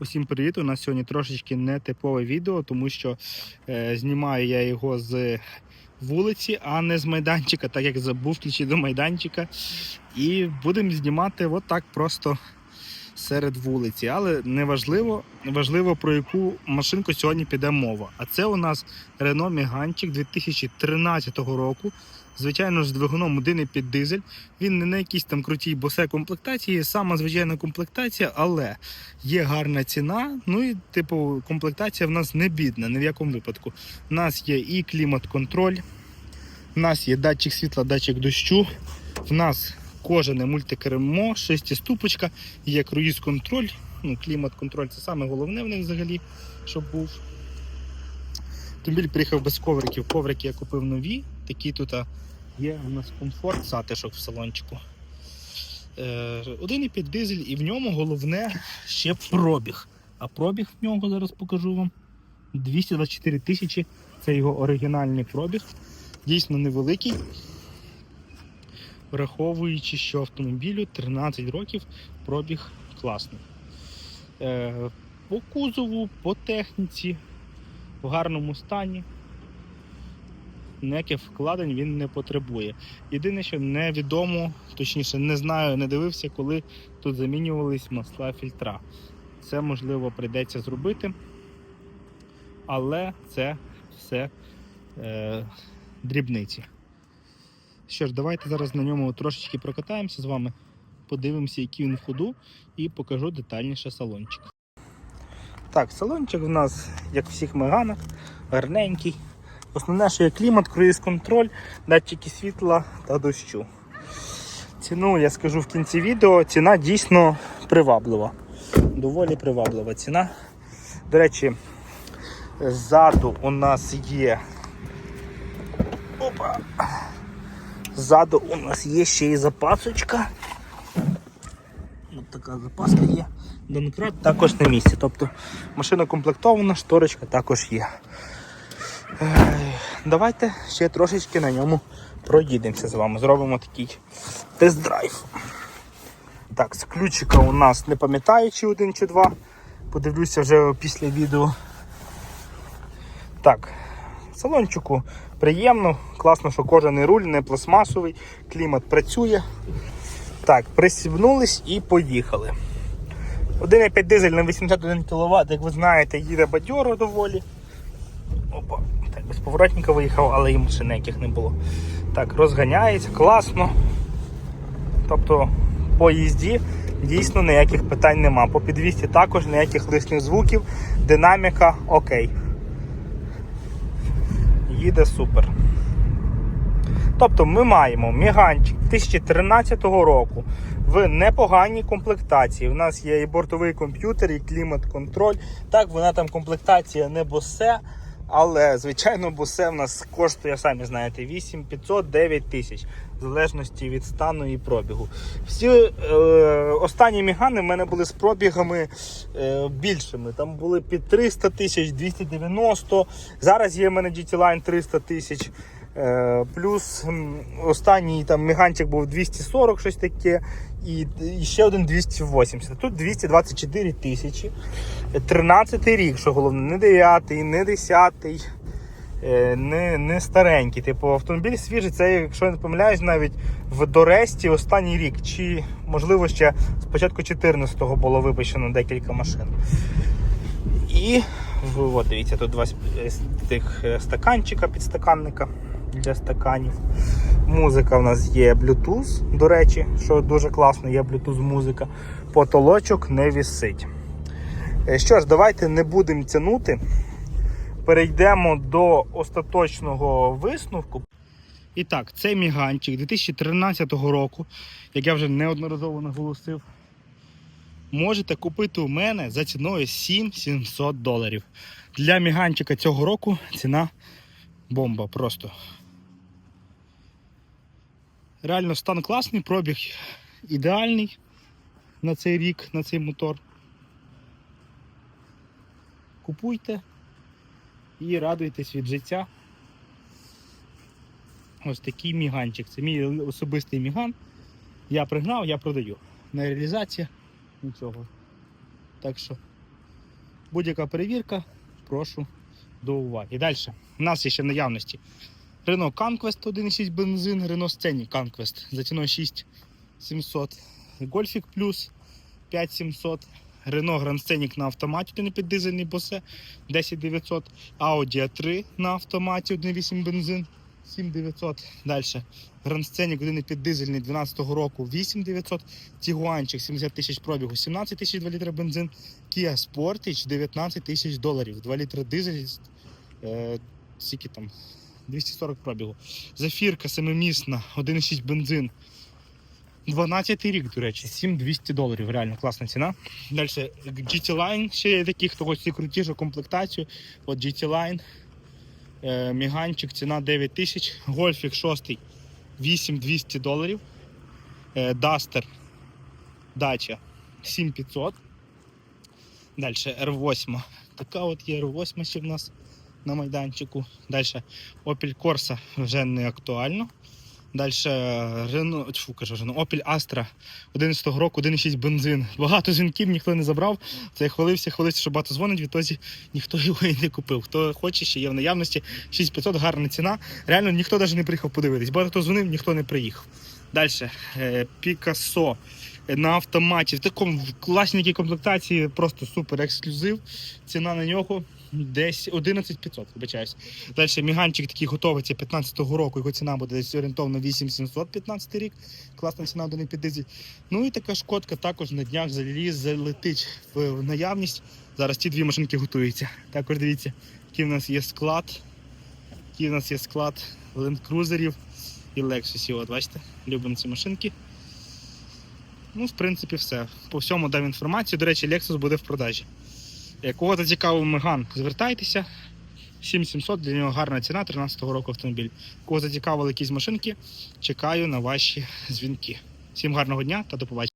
Усім привіт! У нас сьогодні трошечки не типове відео, тому що е, знімаю я його з вулиці, а не з майданчика, так як забув включити до майданчика. І будемо знімати отак просто серед вулиці. Але не важливо, важливо про яку машинку сьогодні піде мова. А це у нас Renault Megane 2013 року. Звичайно ж, двигуном 1,5 дизель. Він не на якійсь там крутій босе комплектації, сама звичайна комплектація, але є гарна ціна. Ну і типу комплектація в нас не бідна, ні в якому випадку. У нас є і клімат-контроль, в нас є датчик світла, датчик дощу, в нас кожане мультикермо, шестиступочка, є круїз-контроль. Ну, клімат-контроль це саме головне в них взагалі, щоб був. Автомобіль приїхав без ковриків. Коврики я купив нові. Такі тут є у нас комфорт, затишок в салончику. Е, 1,5 дизель, і в ньому головне ще пробіг. А пробіг в нього зараз покажу вам. 224 тисячі. Це його оригінальний пробіг. Дійсно невеликий. Враховуючи, що автомобілю 13 років пробіг класний. Е, по кузову, по техніці, в гарному стані. Ніяких вкладень він не потребує. Єдине, що невідомо, точніше, не знаю, не дивився, коли тут замінювались масла фільтра. Це можливо прийдеться зробити, але це все е, дрібниці. Що ж, давайте зараз на ньому трошечки прокатаємося з вами, подивимося, який він в ходу, і покажу детальніше салончик. Так, салончик у нас, як в всіх меганах, гарненький. Основне, що є клімат, круїз-контроль, датчики світла та дощу. Ціну я скажу в кінці відео. Ціна дійсно приваблива. Доволі приваблива ціна. До речі, ззаду у нас є. Опа. Ззаду у нас є ще і запасочка. Ось така запаска є. Домкрат також на місці. Тобто машина комплектована, шторочка також є. Давайте ще трошечки на ньому проїдемося з вами. Зробимо такий тест-драйв. Так, з ключика у нас не пам'ятаю, чи один чи два. Подивлюся вже після відео. Так, салончику приємно, класно, що кожаний руль не пластмасовий, клімат працює. Так, присібнулись і поїхали. 1,5 дизель на 81 кВт, як ви знаєте, їде бадьоро доволі. Опа, так, без поворотника виїхав, але і машин ніяких не було. Так, розганяється, класно. Тобто по їзді дійсно ніяких питань нема. По підвісті також ніяких лишніх звуків, динаміка окей. Їде супер. Тобто ми маємо міганчик 2013 року в непоганій комплектації. У нас є і бортовий комп'ютер, і клімат-контроль. Так, вона там комплектація не босе, але, звичайно, бусе в нас коштує, самі знаєте, 8500 9 тисяч, в залежності від стану і пробігу. Всі е, останні мігани в мене були з пробігами е, більшими. Там були під 300 тисяч, 290. Зараз є в мене GT Line 300 тисяч. Е, Плюс останній там міганчик був 240, щось таке, і, ще один 280. Тут 224 тисячі. 13 рік, що головне, не 9, не 10, е, не, не старенький. Типу автомобіль свіжий, це, якщо я не помиляюсь, навіть в Доресті останній рік, чи можливо ще з початку 14-го було випущено декілька машин. І от, дивіться, тут два тих е, стаканчика, підстаканника для стаканів. Музика в нас є Bluetooth, до речі, що дуже класно, є Bluetooth музика. Потолочок не вісить. Е, Що ж, давайте не будемо тянути. Перейдемо до остаточного висновку. І так, це міганчик 2013 року, як я вже неодноразово наголосив. Можете купити у мене за ціною 7700 доларів. Для міганчика цього року ціна бомба просто. Реально стан класний, пробіг ідеальний на цей рік, на цей мотор. Купуйте і радуйтесь від життя. Ось такий міганчик. Це мій особистий міган. Я пригнав, я продаю. Не реалізація, нічого. Так що Будь-яка перевірка, прошу до уваги. І далі. У нас ще наявності Renault Conquest 1.6 бензин, Renault Scenic Conquest за ціною 6700, Golfic Plus 5700, Renault Grand Scenic на автоматі, один під дизельний босе 10900, Audi A3 на автоматі 1.8 бензин 7900. Далі Grand Scenic 1 під дизельний 12 року 8900, Тігуанчик 70 тисяч пробігу 17 тисяч 2 літра бензин, Kia Sportage 19 тисяч доларів, 2 літра дизель, е, скільки там 240 пробігу. Зафірка семимісна, 1,6 бензин. 12 рік, до речі, 7200 доларів. Реально класна ціна. Далі GT Line, ще є такі, хто хоче крутішу комплектацію. От GT Line, е, Міганчик, ціна 9000, Гольфік 6 8200 доларів. Е, Duster, Дача 7500. Далі R8. Така от є R8 ще в нас на майданчику. Далі Opel Corsa вже не актуально. Далі Renault, тьфу, кажу, Renault, Opel Astra 11 року, 1,6 бензин. Багато дзвінків ніхто не забрав. Це я хвалився, хвалився, що багато дзвонить, відтоді ніхто його і не купив. Хто хоче, ще є в наявності 6500, гарна ціна. Реально ніхто навіть не приїхав подивитись. Багато хто дзвонив, ніхто не приїхав. Далі Picasso на автоматі. В такому класній комплектації, просто супер ексклюзив. Ціна на нього десь 11500, вибачаюсь. Далі міганчик такий готовий, це 15-го року, його ціна буде десь орієнтовно 8700 15 рік. Класна ціна до під дизель. Ну і така шкодка також на днях заліз, залетить в наявність. Зараз ті дві машинки готуються. Також дивіться, який в нас є склад. Який в нас є склад ленд-крузерів і Lexus. От бачите, любимо ці машинки. Ну, в принципі, все. По всьому дам інформацію. До речі, Lexus буде в продажі. Якого зацікавив Меган, звертайтеся. 7700 для нього гарна ціна 13-го року автомобіль. Кого зацікавили якісь машинки, чекаю на ваші дзвінки. Всім гарного дня та до побачення.